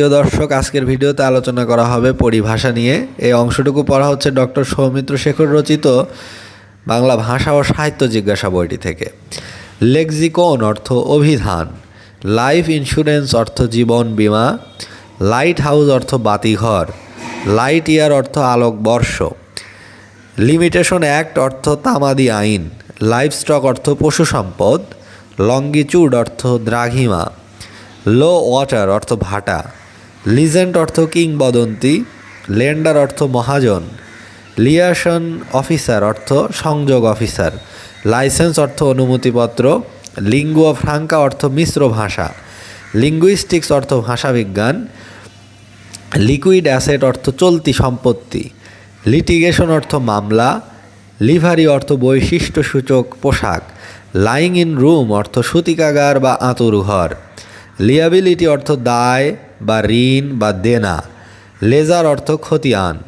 প্রিয় দর্শক, আজকের ভিডিওতে আলোচনা করা হবে পরিভাষা নিয়ে। এই অংশটুকু পড়া হচ্ছে ডক্টর সৌমিত্র শেখর রচিত বাংলা ভাষা ও সাহিত্য জিজ্ঞাসা বইটি থেকে। লেক্সিকন অর্থ অভিধান, লাইফ ইন্স্যুরেন্স অর্থ জীবন বীমা, লাইট হাউস অর্থ বাতিঘর, লাইট ইয়ার অর্থ আলোকবর্ষ, লিমিটেশন অ্যাক্ট অর্থ তামাদি আইন লাইভস্টক অর্থ পশু সম্পদ লঙ্গিচুড অর্থ দ্রাঘিমা, লো ওয়াটার অর্থ ভাটা। লিজেন্ট অর্থ কিংবদন্তি, লেন্ডার অর্থ মহাজন লিয়াসন অফিসার অর্থ সংযোগ অফিসার, লাইসেন্স অর্থ অনুমতিপত্র লিঙ্গুয়া ফ্রাঙ্কা অর্থ মিশ্র ভাষা, লিঙ্গুইস্টিক্স অর্থ ভাষাবিজ্ঞান, লিকুইড অ্যাসেট অর্থ চলতি সম্পত্তি, লিটিগেশন অর্থ মামলা, লিভারি অর্থ বৈশিষ্ট্য সূচক পোশাক, লাইং ইন রুম অর্থ সূতিকাগার বা আঁতুর ঘর লিয়াবিলিটি অর্থ দায় বা ঋণ বা দেনা। লেজার অর্থ খতিয়ান।